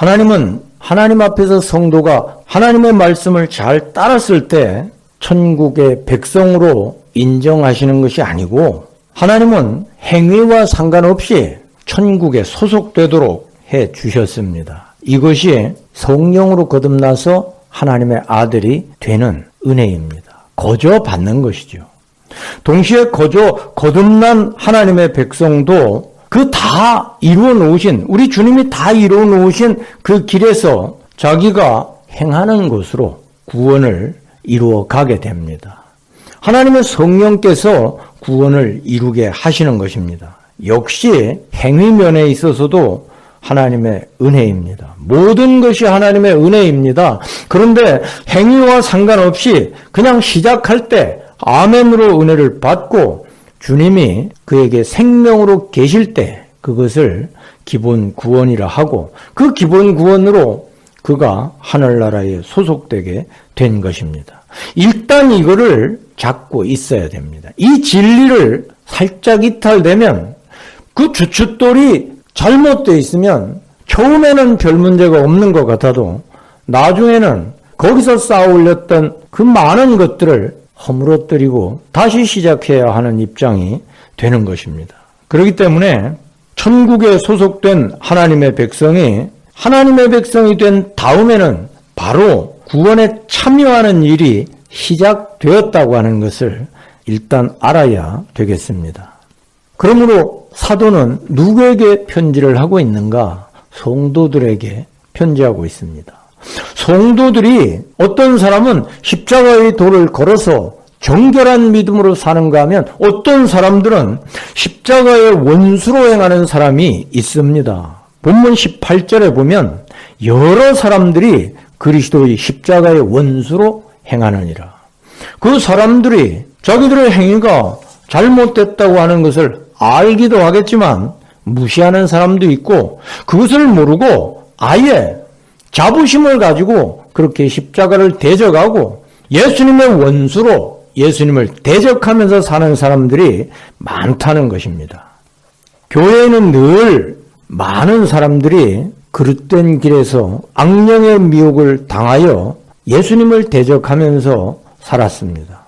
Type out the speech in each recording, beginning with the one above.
하나님은 하나님 앞에서 성도가 하나님의 말씀을 잘 따랐을 때 천국의 백성으로 인정하시는 것이 아니고 하나님은 행위와 상관없이 천국에 소속되도록 해 주셨습니다. 이것이 성령으로 거듭나서 하나님의 아들이 되는 은혜입니다. 거저 받는 것이죠. 동시에 거저 거듭난 하나님의 백성도 그 다 이루어 놓으신 우리 주님이 다 이루어 놓으신 그 길에서 자기가 행하는 것으로 구원을 이루어 가게 됩니다. 하나님의 성령께서 구원을 이루게 하시는 것입니다. 역시 행위면에 있어서도 하나님의 은혜입니다. 모든 것이 하나님의 은혜입니다. 그런데 행위와 상관없이 그냥 시작할 때 아멘으로 은혜를 받고 주님이 그에게 생명으로 계실 때 그것을 기본 구원이라 하고 그 기본 구원으로 그가 하늘나라에 소속되게 된 것입니다. 일단 이거를 잡고 있어야 됩니다. 이 진리를 살짝 이탈되면 그 주춧돌이 잘못되어 있으면 처음에는 별 문제가 없는 것 같아도 나중에는 거기서 쌓아 올렸던 그 많은 것들을 허물어뜨리고 다시 시작해야 하는 입장이 되는 것입니다. 그렇기 때문에 천국에 소속된 하나님의 백성이 하나님의 백성이 된 다음에는 바로 구원에 참여하는 일이 시작되었다고 하는 것을 일단 알아야 되겠습니다. 그러므로 사도는 누구에게 편지를 하고 있는가? 성도들에게 편지하고 있습니다. 성도들이 어떤 사람은 십자가의 도를 걸어서 정결한 믿음으로 사는가 하면 어떤 사람들은 십자가의 원수로 행하는 사람이 있습니다. 본문 18절에 보면 여러 사람들이 그리스도의 십자가의 원수로 행하느니라. 그 사람들이 자기들의 행위가 잘못됐다고 하는 것을 알기도 하겠지만 무시하는 사람도 있고 그것을 모르고 아예 자부심을 가지고 그렇게 십자가를 대적하고 예수님의 원수로 예수님을 대적하면서 사는 사람들이 많다는 것입니다. 교회에는 늘 많은 사람들이 그릇된 길에서 악령의 미혹을 당하여 예수님을 대적하면서 살았습니다.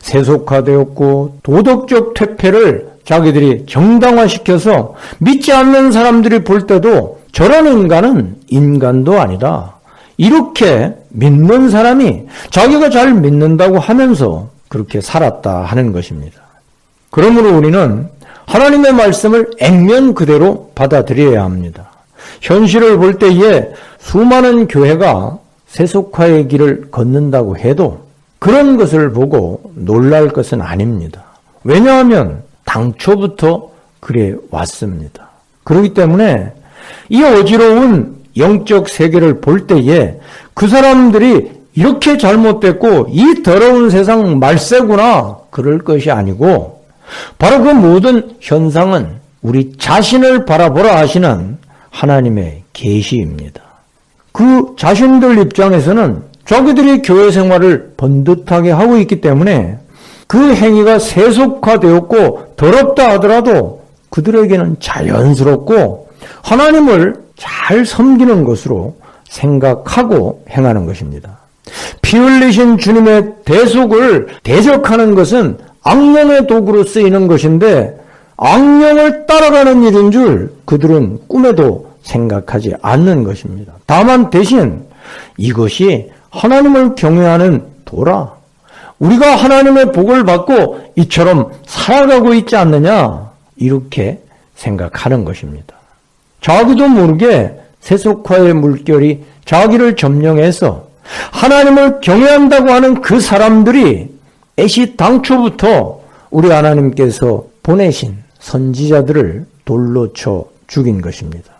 세속화되었고 도덕적 퇴폐를 자기들이 정당화시켜서 믿지 않는 사람들이 볼 때도 저런 인간은 인간도 아니다. 이렇게 믿는 사람이 자기가 잘 믿는다고 하면서 그렇게 살았다 하는 것입니다. 그러므로 우리는 하나님의 말씀을 액면 그대로 받아들여야 합니다. 현실을 볼 때에 수많은 교회가 세속화의 길을 걷는다고 해도 그런 것을 보고 놀랄 것은 아닙니다. 왜냐하면 당초부터 그래 왔습니다. 그렇기 때문에 이 어지러운 영적 세계를 볼 때에 그 사람들이 이렇게 잘못됐고 이 더러운 세상 말세구나 그럴 것이 아니고 바로 그 모든 현상은 우리 자신을 바라보라 하시는 하나님의 계시입니다. 그 자신들 입장에서는 자기들이 교회 생활을 번듯하게 하고 있기 때문에 그 행위가 세속화되었고 더럽다 하더라도 그들에게는 자연스럽고 하나님을 잘 섬기는 것으로 생각하고 행하는 것입니다. 피 흘리신 주님의 대속을 대적하는 것은 악령의 도구로 쓰이는 것인데 악령을 따라가는 일인 줄 그들은 꿈에도 생각하지 않는 것입니다. 다만 대신 이것이 하나님을 경외하는 도라. 우리가 하나님의 복을 받고 이처럼 살아가고 있지 않느냐? 이렇게 생각하는 것입니다. 자기도 모르게 세속화의 물결이 자기를 점령해서 하나님을 경외한다고 하는 그 사람들이 애시 당초부터 우리 하나님께서 보내신 선지자들을 돌로 쳐 죽인 것입니다.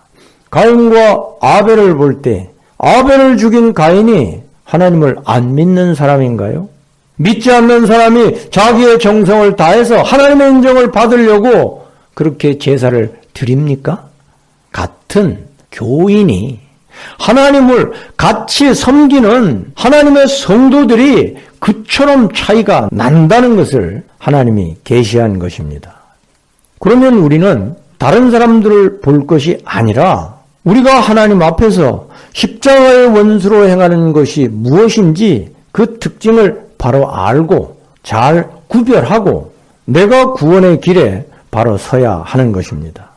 가인과 아벨을 볼 때 아벨을 죽인 가인이 하나님을 안 믿는 사람인가요? 믿지 않는 사람이 자기의 정성을 다해서 하나님의 인정을 받으려고 그렇게 제사를 드립니까? 같은 교인이 하나님을 같이 섬기는 하나님의 성도들이 그처럼 차이가 난다는 것을 하나님이 계시한 것입니다. 그러면 우리는 다른 사람들을 볼 것이 아니라 우리가 하나님 앞에서 십자가의 원수로 행하는 것이 무엇인지 그 특징을 바로 알고 잘 구별하고 내가 구원의 길에 바로 서야 하는 것입니다.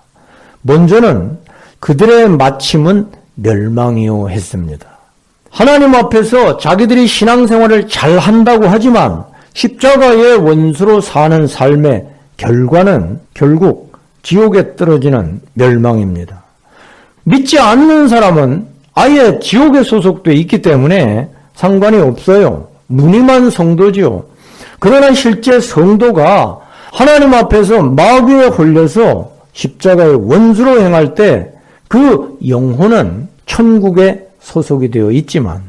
먼저는 그들의 마침은 멸망이요 했습니다. 하나님 앞에서 자기들이 신앙생활을 잘 한다고 하지만 십자가의 원수로 사는 삶의 결과는 결국 지옥에 떨어지는 멸망입니다. 믿지 않는 사람은 아예 지옥에 소속돼 있기 때문에 상관이 없어요. 무늬만 성도지요. 그러나 실제 성도가 하나님 앞에서 마귀에 홀려서 십자가의 원수로 행할 때 그 영혼은 천국에 소속이 되어 있지만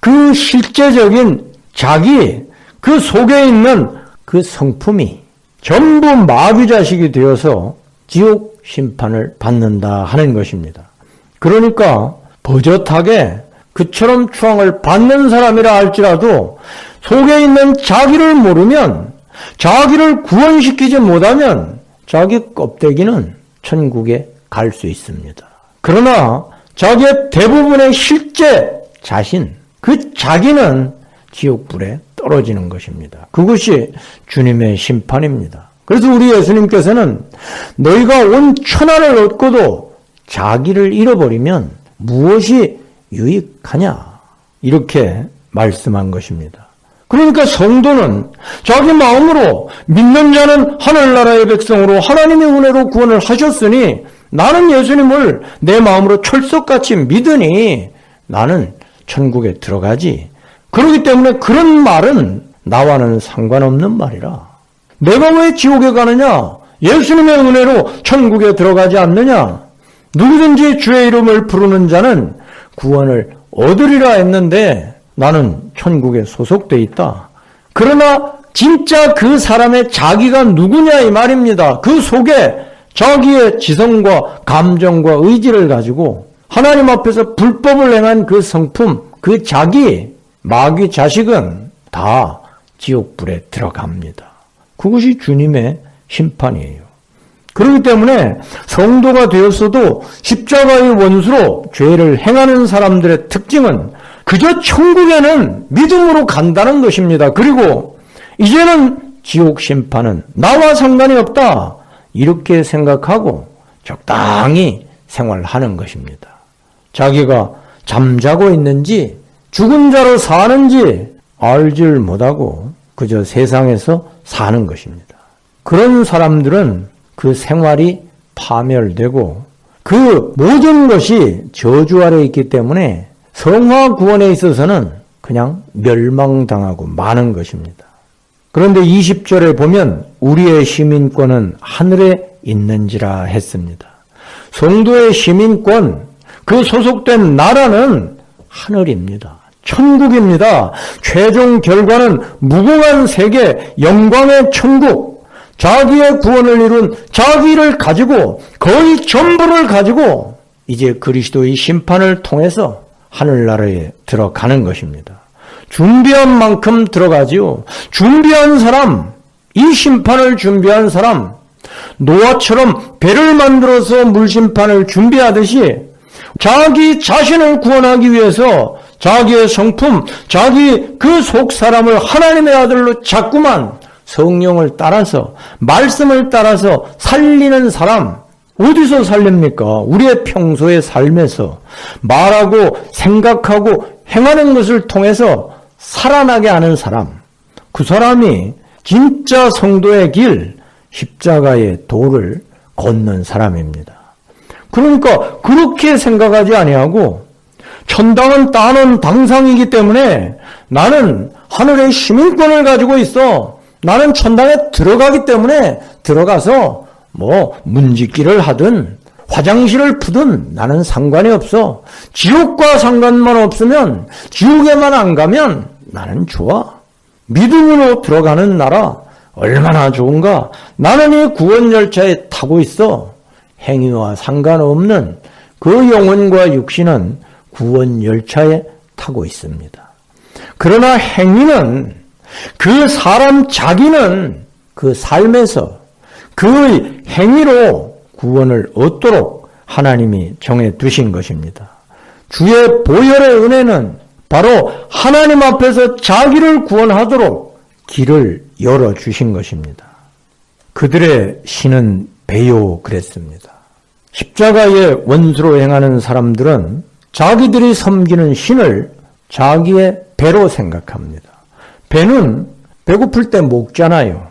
그 실제적인 자기 그 속에 있는 그 성품이 전부 마귀 자식이 되어서 지옥 심판을 받는다 하는 것입니다. 그러니까 버젓하게 그처럼 추앙을 받는 사람이라 할지라도 속에 있는 자기를 모르면 자기를 구원시키지 못하면 자기 껍데기는 천국에 갈 수 있습니다. 그러나 자기의 대부분의 실제 자신, 그 자기는 지옥불에 떨어지는 것입니다. 그것이 주님의 심판입니다. 그래서 우리 예수님께서는 너희가 온 천하를 얻고도 자기를 잃어버리면 무엇이 유익하냐? 이렇게 말씀한 것입니다. 그러니까 성도는 자기 마음으로 믿는 자는 하늘나라의 백성으로 하나님의 은혜로 구원을 하셨으니 나는 예수님을 내 마음으로 철석같이 믿으니 나는 천국에 들어가지. 그렇기 때문에 그런 말은 나와는 상관없는 말이라. 내가 왜 지옥에 가느냐? 예수님의 은혜로 천국에 들어가지 않느냐? 누구든지 주의 이름을 부르는 자는 구원을 얻으리라 했는데 나는 천국에 소속돼 있다. 그러나 진짜 그 사람의 자기가 누구냐 이 말입니다. 그 속에 자기의 지성과 감정과 의지를 가지고 하나님 앞에서 불법을 행한 그 성품, 그 자기, 마귀 자식은 다 지옥불에 들어갑니다. 그것이 주님의 심판이에요. 그렇기 때문에 성도가 되었어도 십자가의 원수로 죄를 행하는 사람들의 특징은 그저 천국에는 믿음으로 간다는 것입니다. 그리고 이제는 지옥 심판은 나와 상관이 없다. 이렇게 생각하고 적당히 생활하는 것입니다. 자기가 잠자고 있는지 죽은 자로 사는지 알질 못하고 그저 세상에서 사는 것입니다. 그런 사람들은 그 생활이 파멸되고 그 모든 것이 저주 아래 있기 때문에 성화 구원에 있어서는 그냥 멸망당하고 마는 것입니다. 그런데 20절에 보면 우리의 시민권은 하늘에 있는지라 했습니다. 성도의 시민권, 그 소속된 나라는 하늘입니다. 천국입니다. 최종 결과는 무궁한 세계, 영광의 천국, 자기의 구원을 이룬 자기를 가지고 거의 전부를 가지고 이제 그리스도의 심판을 통해서 하늘나라에 들어가는 것입니다. 준비한 만큼 들어가지요. 준비한 사람, 이 심판을 준비한 사람, 노아처럼 배를 만들어서 물심판을 준비하듯이 자기 자신을 구원하기 위해서 자기의 성품, 자기 그 속 사람을 하나님의 아들로 자꾸만 성령을 따라서 말씀을 따라서 살리는 사람 어디서 살립니까? 우리의 평소의 삶에서 말하고 생각하고 행하는 것을 통해서 살아나게 하는 사람, 그 사람이 진짜 성도의 길, 십자가의 도를 걷는 사람입니다. 그러니까 그렇게 생각하지 아니하고 천당은 따는 당상이기 때문에 나는 하늘의 시민권을 가지고 있어. 나는 천당에 들어가기 때문에 들어가서 뭐 문짓기를 하든 화장실을 푸든 나는 상관이 없어. 지옥과 상관만 없으면 지옥에만 안 가면 나는 좋아. 믿음으로 들어가는 나라 얼마나 좋은가. 나는 이 구원 열차에 타고 있어. 행위와 상관없는 그 영혼과 육신은 구원 열차에 타고 있습니다. 그러나 행위는 그 사람 자기는 그 삶에서 그 행위로 구원을 얻도록 하나님이 정해 두신 것입니다. 주의 보혈의 은혜는 바로 하나님 앞에서 자기를 구원하도록 길을 열어 주신 것입니다. 그들의 신은 배요 그랬습니다. 십자가의 원수로 행하는 사람들은 자기들이 섬기는 신을 자기의 배로 생각합니다. 배는 배고플 때 먹잖아요.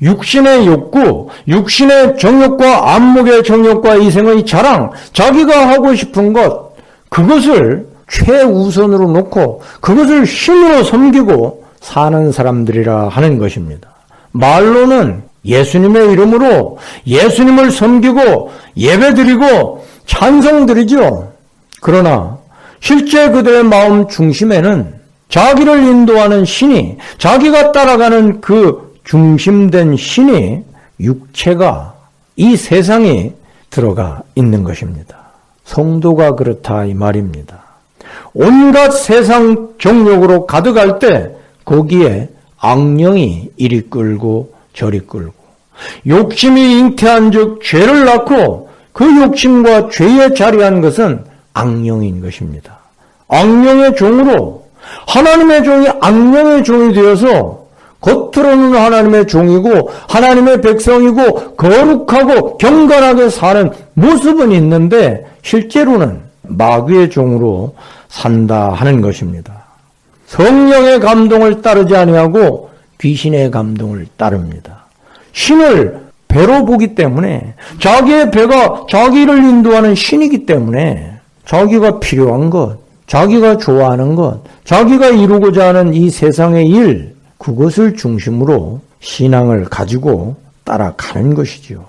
육신의 욕구, 육신의 정욕과 안목의 정욕과 이생의 자랑, 자기가 하고 싶은 것, 그것을 최우선으로 놓고 그것을 신으로 섬기고 사는 사람들이라 하는 것입니다. 말로는 예수님의 이름으로 예수님을 섬기고 예배드리고 찬송드리죠. 그러나 실제 그들의 마음 중심에는 자기를 인도하는 신이 자기가 따라가는 그 중심된 신이 육체가 이 세상에 들어가 있는 것입니다. 성도가 그렇다 이 말입니다. 온갖 세상 정욕으로 가득할 때 거기에 악령이 이리 끌고 저리 끌고 욕심이 잉태한 즉 죄를 낳고 그 욕심과 죄에 자리한 것은 악령인 것입니다. 악령의 종으로 하나님의 종이 악령의 종이 되어서 겉으로는 하나님의 종이고 하나님의 백성이고 거룩하고 경건하게 사는 모습은 있는데 실제로는 마귀의 종으로 산다 하는 것입니다. 성령의 감동을 따르지 아니하고 귀신의 감동을 따릅니다. 신을 배로 보기 때문에 자기의 배가 자기를 인도하는 신이기 때문에 자기가 필요한 것, 자기가 좋아하는 것, 자기가 이루고자 하는 이 세상의 일, 그것을 중심으로 신앙을 가지고 따라가는 것이지요.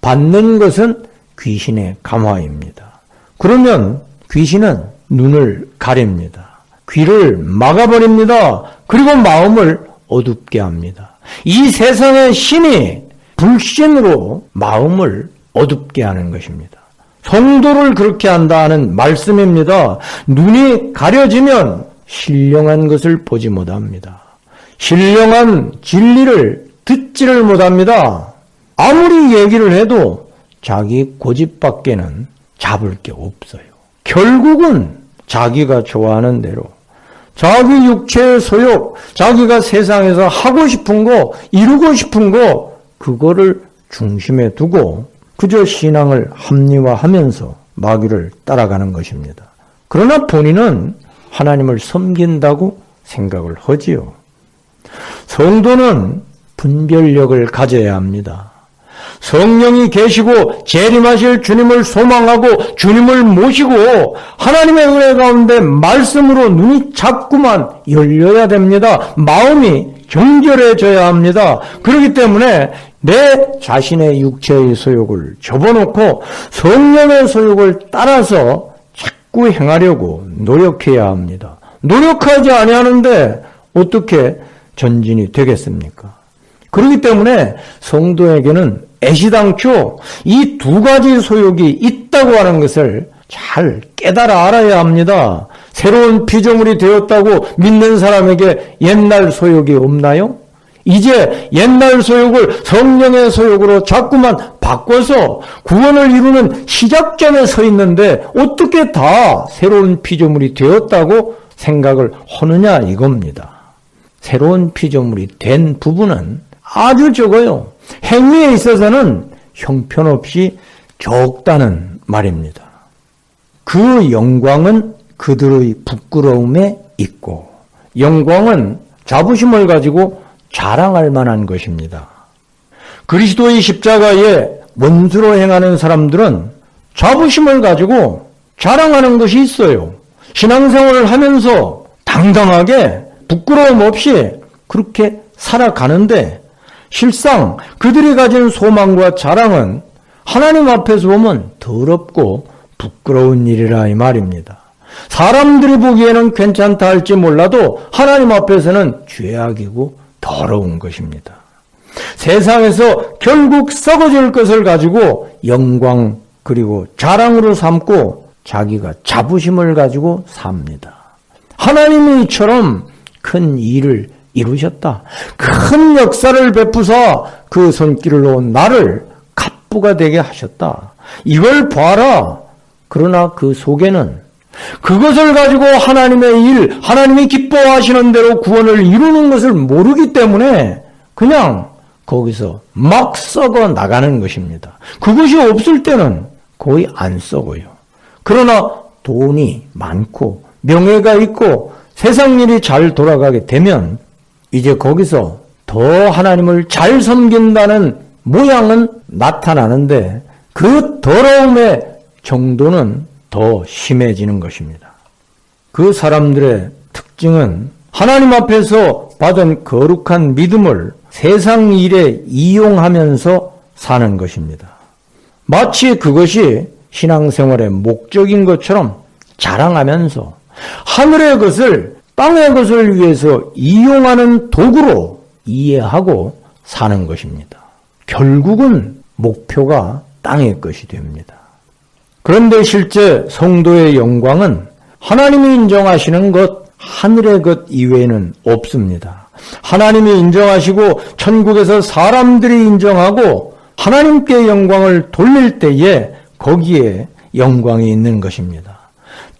받는 것은 귀신의 감화입니다. 그러면 귀신은 눈을 가립니다. 귀를 막아버립니다. 그리고 마음을 어둡게 합니다. 이 세상의 신이 불신으로 마음을 어둡게 하는 것입니다. 성도를 그렇게 한다는 말씀입니다. 눈이 가려지면 신령한 것을 보지 못합니다. 신령한 진리를 듣지를 못합니다. 아무리 얘기를 해도 자기 고집밖에는 잡을 게 없어요. 결국은 자기가 좋아하는 대로 자기 육체의 소욕, 자기가 세상에서 하고 싶은 거, 이루고 싶은 거, 그거를 중심에 두고 그저 신앙을 합리화하면서 마귀를 따라가는 것입니다. 그러나 본인은 하나님을 섬긴다고 생각을 하지요. 성도는 분별력을 가져야 합니다. 성령이 계시고 재림하실 주님을 소망하고 주님을 모시고 하나님의 은혜 가운데 말씀으로 눈이 자꾸만 열려야 됩니다. 마음이 정결해져야 합니다. 그렇기 때문에 내 자신의 육체의 소욕을 접어놓고 성령의 소욕을 따라서 자꾸 행하려고 노력해야 합니다. 노력하지 아니하는데 어떻게 전진이 되겠습니까? 그렇기 때문에 성도에게는 애시당초 이 두 가지 소욕이 있다고 하는 것을 잘 깨달아 알아야 합니다. 새로운 피조물이 되었다고 믿는 사람에게 옛날 소욕이 없나요? 이제 옛날 소욕을 성령의 소욕으로 자꾸만 바꿔서 구원을 이루는 시작점에 서 있는데 어떻게 다 새로운 피조물이 되었다고 생각을 하느냐 이겁니다. 새로운 피조물이 된 부분은 아주 적어요. 행위에 있어서는 형편없이 적다는 말입니다. 그 영광은 그들의 부끄러움에 있고 영광은 자부심을 가지고 자랑할 만한 것입니다. 그리스도의 십자가에 원수로 행하는 사람들은 자부심을 가지고 자랑하는 것이 있어요. 신앙생활을 하면서 당당하게 부끄러움 없이 그렇게 살아가는데 실상 그들이 가진 소망과 자랑은 하나님 앞에서 보면 더럽고 부끄러운 일이라 이 말입니다. 사람들이 보기에는 괜찮다 할지 몰라도 하나님 앞에서는 죄악이고 더러운 것입니다. 세상에서 결국 썩어질 것을 가지고 영광 그리고 자랑으로 삼고 자기가 자부심을 가지고 삽니다. 하나님이 이처럼 큰 일을 이루셨다. 큰 역사를 베푸사 그 손길을 놓은 나를 갑부가 되게 하셨다. 이걸 봐라. 그러나 그 속에는 그것을 가지고 하나님의 일, 하나님이 기뻐하시는 대로 구원을 이루는 것을 모르기 때문에 그냥 거기서 막 썩어 나가는 것입니다. 그것이 없을 때는 거의 안 썩어요. 그러나 돈이 많고 명예가 있고 세상 일이 잘 돌아가게 되면 이제 거기서 더 하나님을 잘 섬긴다는 모양은 나타나는데 그 더러움의 정도는 더 심해지는 것입니다. 그 사람들의 특징은 하나님 앞에서 받은 거룩한 믿음을 세상 일에 이용하면서 사는 것입니다. 마치 그것이 신앙생활의 목적인 것처럼 자랑하면서 하늘의 것을 땅의 것을 위해서 이용하는 도구로 이해하고 사는 것입니다. 결국은 목표가 땅의 것이 됩니다. 그런데 실제 성도의 영광은 하나님이 인정하시는 것, 하늘의 것 이외에는 없습니다. 하나님이 인정하시고 천국에서 사람들이 인정하고 하나님께 영광을 돌릴 때에 거기에 영광이 있는 것입니다.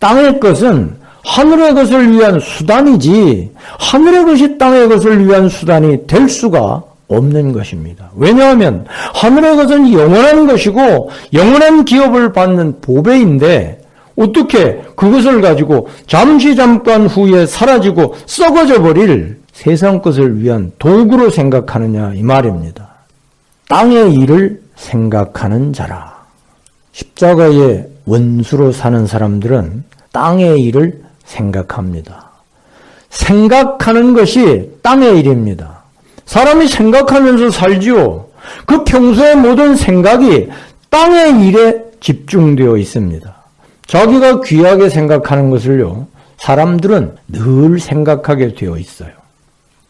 땅의 것은 하늘의 것을 위한 수단이지 하늘의 것이 땅의 것을 위한 수단이 될 수가 없는 것입니다. 왜냐하면 하늘의 것은 영원한 것이고 영원한 기업을 받는 보배인데 어떻게 그것을 가지고 잠시 잠깐 후에 사라지고 썩어져 버릴 세상 것을 위한 도구로 생각하느냐 이 말입니다. 땅의 일을 생각하는 자라. 십자가의 원수로 사는 사람들은 땅의 일을 생각합니다. 생각하는 것이 땅의 일입니다. 사람이 생각하면서 살지요. 그 평소의 모든 생각이 땅의 일에 집중되어 있습니다. 자기가 귀하게 생각하는 것을요, 사람들은 늘 생각하게 되어 있어요.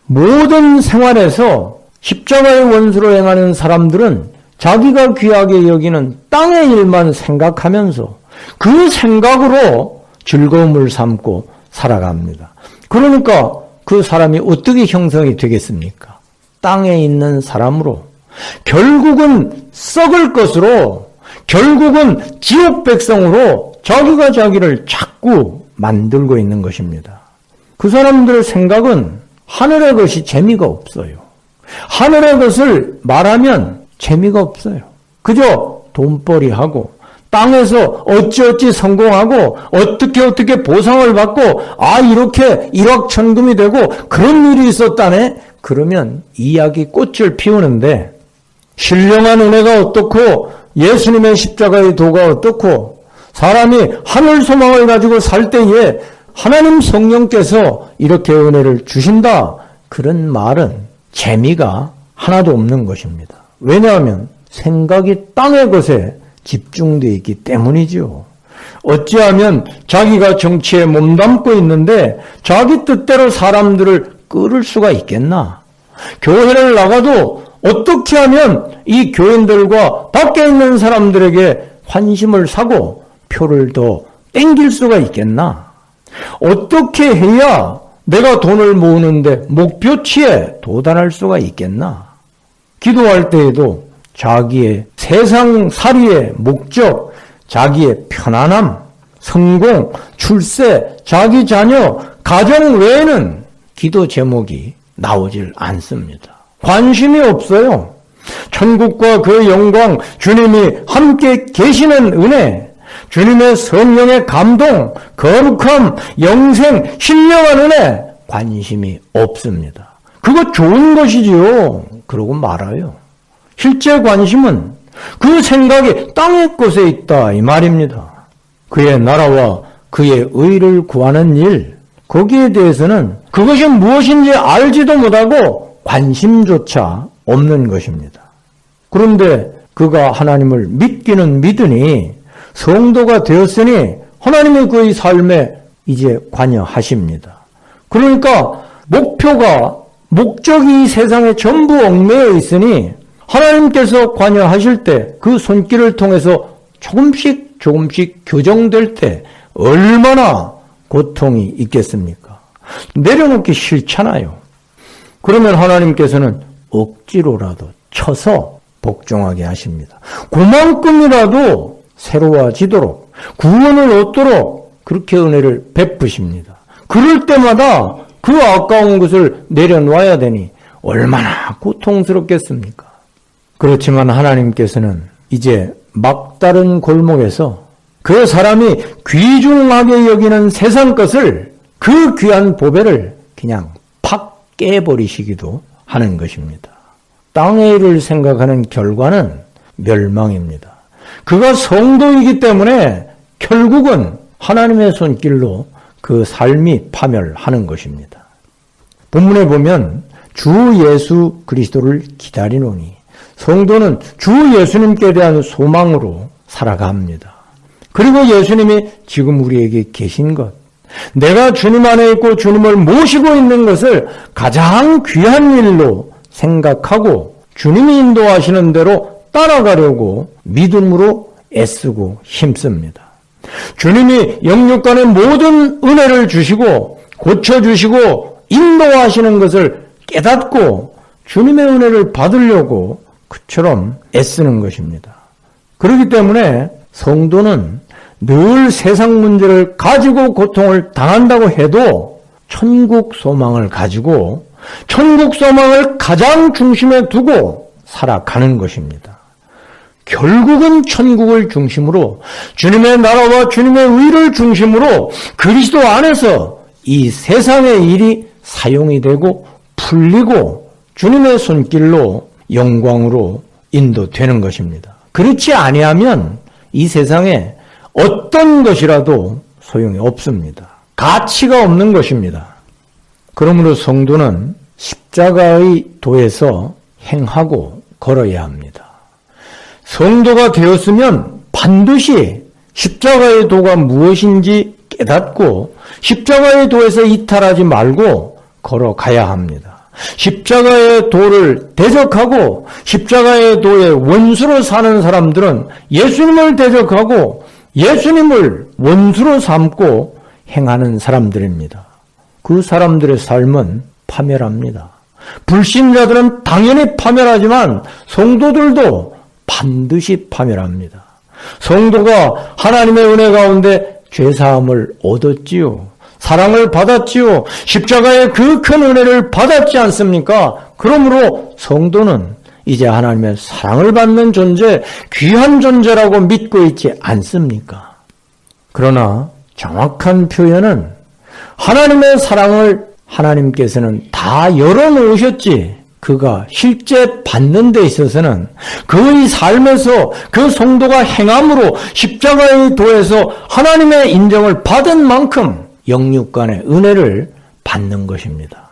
모든 생활에서 십자가의 원수로 행하는 사람들은 자기가 귀하게 여기는 땅의 일만 생각하면서 그 생각으로 즐거움을 삼고 살아갑니다. 그러니까 그 사람이 어떻게 형성이 되겠습니까? 땅에 있는 사람으로 결국은 썩을 것으로 결국은 지옥 백성으로 자기가 자기를 자꾸 만들고 있는 것입니다. 그 사람들의 생각은 하늘의 것이 재미가 없어요. 하늘의 것을 말하면 재미가 없어요. 그저 돈벌이하고 땅에서 어찌어찌 성공하고 어떻게 어떻게 보상을 받고 아 이렇게 일확천금이 되고 그런 일이 있었다네 그러면 이야기 꽃을 피우는데 신령한 은혜가 어떻고 예수님의 십자가의 도가 어떻고 사람이 하늘 소망을 가지고 살 때에 하나님 성령께서 이렇게 은혜를 주신다 그런 말은 재미가 하나도 없는 것입니다. 왜냐하면 생각이 땅의 것에 집중되어 있기 때문이죠. 어찌하면 자기가 정치에 몸담고 있는데 자기 뜻대로 사람들을 끌을 수가 있겠나? 교회를 나가도 어떻게 하면 이 교인들과 밖에 있는 사람들에게 환심을 사고 표를 더 땡길 수가 있겠나? 어떻게 해야 내가 돈을 모으는데 목표치에 도달할 수가 있겠나? 기도할 때에도 자기의 세상 살이의 목적, 자기의 편안함, 성공, 출세, 자기 자녀, 가정 외에는 기도 제목이 나오질 않습니다. 관심이 없어요. 천국과 그 영광, 주님이 함께 계시는 은혜, 주님의 성령의 감동, 거룩함, 영생, 신령한 은혜, 관심이 없습니다. 그거 좋은 것이지요. 그러고 말아요. 실제 관심은 그 생각이 땅의 곳에 있다 이 말입니다. 그의 나라와 그의 의를 구하는 일 거기에 대해서는 그것이 무엇인지 알지도 못하고 관심조차 없는 것입니다. 그런데 그가 하나님을 믿기는 믿으니 성도가 되었으니 하나님의 그의 삶에 이제 관여하십니다. 그러니까 목표가 목적이 세상에 전부 얽매여 있으니 하나님께서 관여하실 때 그 손길을 통해서 조금씩 조금씩 교정될 때 얼마나 고통이 있겠습니까? 내려놓기 싫잖아요. 그러면 하나님께서는 억지로라도 쳐서 복종하게 하십니다. 그만큼이라도 새로워지도록 구원을 얻도록 그렇게 은혜를 베푸십니다. 그럴 때마다 그 아까운 것을 내려놔야 되니 얼마나 고통스럽겠습니까? 그렇지만 하나님께서는 이제 막다른 골목에서 그 사람이 귀중하게 여기는 세상 것을 그 귀한 보배를 그냥 팍 깨버리시기도 하는 것입니다. 땅의 일을 생각하는 결과는 멸망입니다. 그가 성도이기 때문에 결국은 하나님의 손길로 그 삶이 파멸하는 것입니다. 본문에 보면 주 예수 그리스도를 기다리노니 성도는 주 예수님께 대한 소망으로 살아갑니다. 그리고 예수님이 지금 우리에게 계신 것, 내가 주님 안에 있고 주님을 모시고 있는 것을 가장 귀한 일로 생각하고 주님이 인도하시는 대로 따라가려고 믿음으로 애쓰고 힘씁니다. 주님이 영육간의 모든 은혜를 주시고 고쳐주시고 인도하시는 것을 깨닫고 주님의 은혜를 받으려고 그처럼 애쓰는 것입니다. 그렇기 때문에 성도는 늘 세상 문제를 가지고 고통을 당한다고 해도 천국 소망을 가지고 천국 소망을 가장 중심에 두고 살아가는 것입니다. 결국은 천국을 중심으로 주님의 나라와 주님의 의를 중심으로 그리스도 안에서 이 세상의 일이 사용이 되고 풀리고 주님의 손길로 영광으로 인도되는 것입니다. 그렇지 아니하면 이 세상에 어떤 것이라도 소용이 없습니다. 가치가 없는 것입니다. 그러므로 성도는 십자가의 도에서 행하고 걸어야 합니다. 성도가 되었으면 반드시 십자가의 도가 무엇인지 깨닫고 십자가의 도에서 이탈하지 말고 걸어가야 합니다. 십자가의 도를 대적하고 십자가의 도의 원수로 사는 사람들은 예수님을 대적하고 예수님을 원수로 삼고 행하는 사람들입니다. 그 사람들의 삶은 파멸합니다. 불신자들은 당연히 파멸하지만 성도들도 반드시 파멸합니다. 성도가 하나님의 은혜 가운데 죄사함을 얻었지요. 사랑을 받았지요. 십자가의 그 큰 은혜를 받았지 않습니까? 그러므로 성도는 이제 하나님의 사랑을 받는 존재, 귀한 존재라고 믿고 있지 않습니까? 그러나 정확한 표현은 하나님의 사랑을 하나님께서는 다 열어놓으셨지. 그가 실제 받는 데 있어서는 그의 삶에서 그 성도가 행함으로 십자가의 도에서 하나님의 인정을 받은 만큼 영육간의 은혜를 받는 것입니다.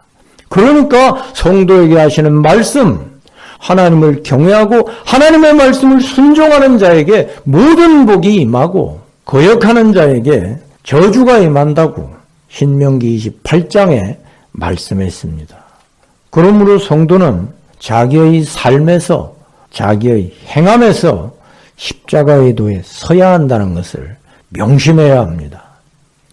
그러니까 성도에게 하시는 말씀, 하나님을 경외하고 하나님의 말씀을 순종하는 자에게 모든 복이 임하고 거역하는 자에게 저주가 임한다고 신명기 28장에 말씀했습니다. 그러므로 성도는 자기의 삶에서 자기의 행함에서 십자가의 도에 서야 한다는 것을 명심해야 합니다.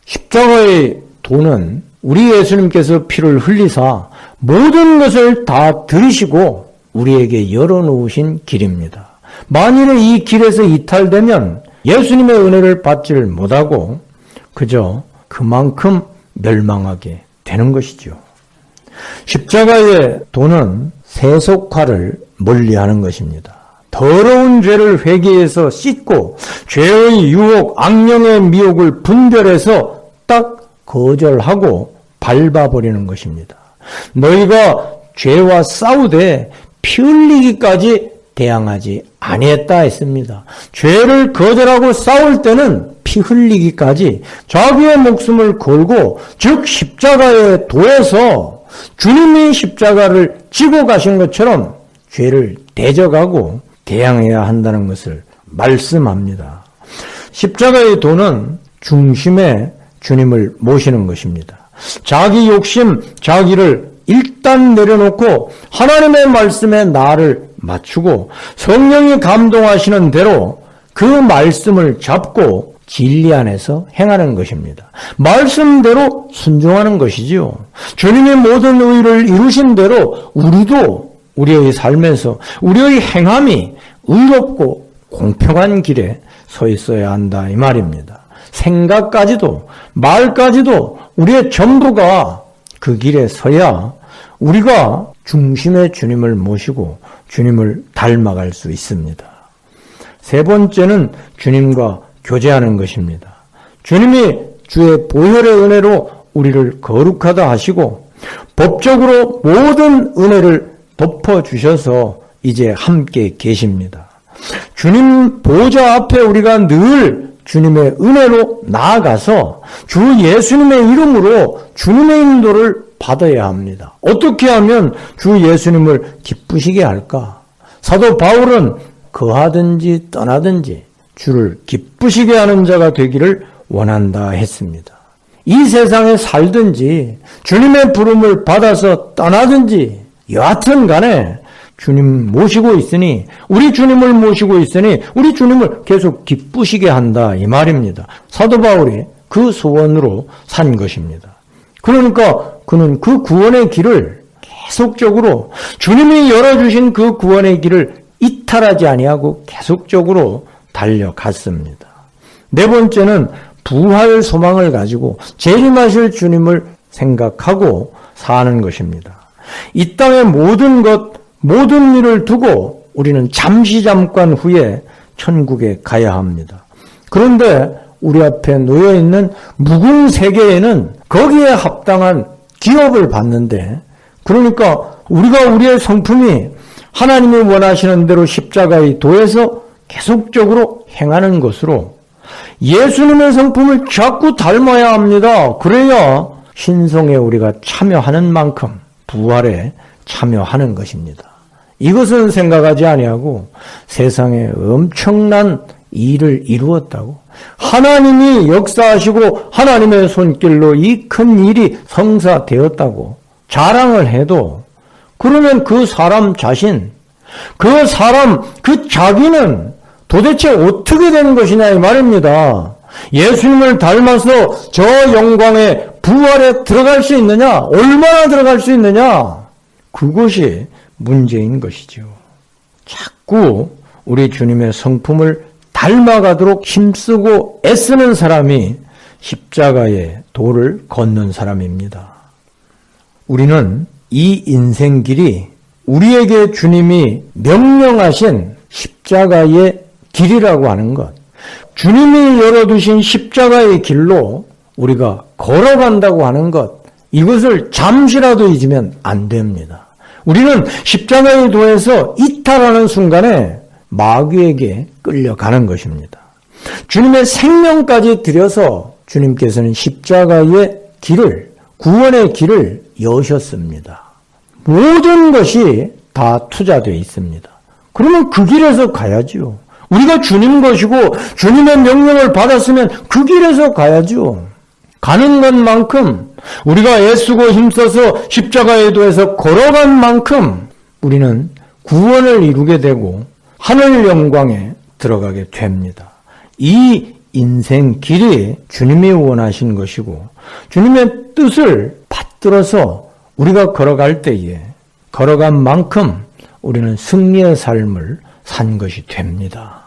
십자가의 도는 우리 예수님께서 피를 흘리사 모든 것을 다 들이시고 우리에게 열어놓으신 길입니다. 만일에 이 길에서 이탈되면 예수님의 은혜를 받지를 못하고 그저 그만큼 멸망하게 되는 것이죠. 십자가의 도는 세속화를 멀리하는 것입니다. 더러운 죄를 회개해서 씻고 죄의 유혹, 악령의 미혹을 분별해서 딱 거절하고 밟아버리는 것입니다. 너희가 죄와 싸우되 피 흘리기까지 대항하지 아니했다 했습니다. 죄를 거절하고 싸울 때는 피 흘리기까지 자기의 목숨을 걸고 즉 십자가의 도에서 주님이 십자가를 지고 가신 것처럼 죄를 대적하고 대항해야 한다는 것을 말씀합니다. 십자가의 도는 중심에 주님을 모시는 것입니다. 자기 욕심, 자기를 일단 내려놓고 하나님의 말씀에 나를 맞추고 성령이 감동하시는 대로 그 말씀을 잡고 진리 안에서 행하는 것입니다. 말씀대로 순종하는 것이지요. 주님이 모든 의를 이루신 대로 우리도 우리의 삶에서 우리의 행함이 의롭고 공평한 길에 서 있어야 한다 이 말입니다. 생각까지도 말까지도 우리의 전부가 그 길에 서야 우리가 중심의 주님을 모시고 주님을 닮아갈 수 있습니다. 세 번째는 주님과 교제하는 것입니다. 주님이 주의 보혈의 은혜로 우리를 거룩하다 하시고 법적으로 모든 은혜를 덮어주셔서 이제 함께 계십니다. 주님 보좌 앞에 우리가 늘 주님의 은혜로 나아가서 주 예수님의 이름으로 주님의 인도를 받아야 합니다. 어떻게 하면 주 예수님을 기쁘시게 할까? 사도 바울은 거하든지 떠나든지 주를 기쁘시게 하는 자가 되기를 원한다 했습니다. 이 세상에 살든지 주님의 부름을 받아서 떠나든지 여하튼 간에 주님 모시고 있으니 우리 주님을 모시고 있으니 우리 주님을 계속 기쁘시게 한다 이 말입니다. 사도 바울이 그 소원으로 산 것입니다. 그러니까 그는 그 구원의 길을 계속적으로 주님이 열어주신 그 구원의 길을 이탈하지 아니하고 계속적으로 달려갔습니다. 네 번째는 부활 소망을 가지고 재림하실 주님을 생각하고 사는 것입니다. 이 땅의 모든 것, 모든 일을 두고 우리는 잠시 잠깐 후에 천국에 가야 합니다. 그런데 우리 앞에 놓여 있는 묵은 세계에는 거기에 합당한 기업을 받는데 그러니까 우리가 우리의 성품이 하나님이 원하시는 대로 십자가의 도에서 계속적으로 행하는 것으로 예수님의 성품을 자꾸 닮아야 합니다. 그래야 신성에 우리가 참여하는 만큼 부활에 참여하는 것입니다. 이것은 생각하지 아니하고 세상에 엄청난 일을 이루었다고 하나님이 역사하시고 하나님의 손길로 이 큰 일이 성사되었다고 자랑을 해도 그러면 그 사람 자신 그 사람 그 자기는 도대체 어떻게 된 것이냐 이 말입니다. 예수님을 닮아서 저 영광의 부활에 들어갈 수 있느냐? 얼마나 들어갈 수 있느냐? 그것이 문제인 것이죠. 자꾸 우리 주님의 성품을 닮아가도록 힘쓰고 애쓰는 사람이 십자가의 도를 걷는 사람입니다. 우리는 이 인생 길이 우리에게 주님이 명령하신 십자가의 길이라고 하는 것, 주님이 열어두신 십자가의 길로 우리가 걸어간다고 하는 것, 이것을 잠시라도 잊으면 안 됩니다. 우리는 십자가의 도에서 이탈하는 순간에 마귀에게 끌려가는 것입니다. 주님의 생명까지 들여서 주님께서는 십자가의 길을, 구원의 길을 여셨습니다. 모든 것이 다 투자되어 있습니다. 그러면 그 길에서 가야지요. 우리가 주님 것이고 주님의 명령을 받았으면 그 길에서 가야죠. 가는 것만큼 우리가 애쓰고 힘써서 십자가의 도에서 걸어간 만큼 우리는 구원을 이루게 되고 하늘 영광에 들어가게 됩니다. 이 인생 길이 주님이 원하신 것이고 주님의 뜻을 받들어서 우리가 걸어갈 때에 걸어간 만큼 우리는 승리의 삶을 산 것이 됩니다.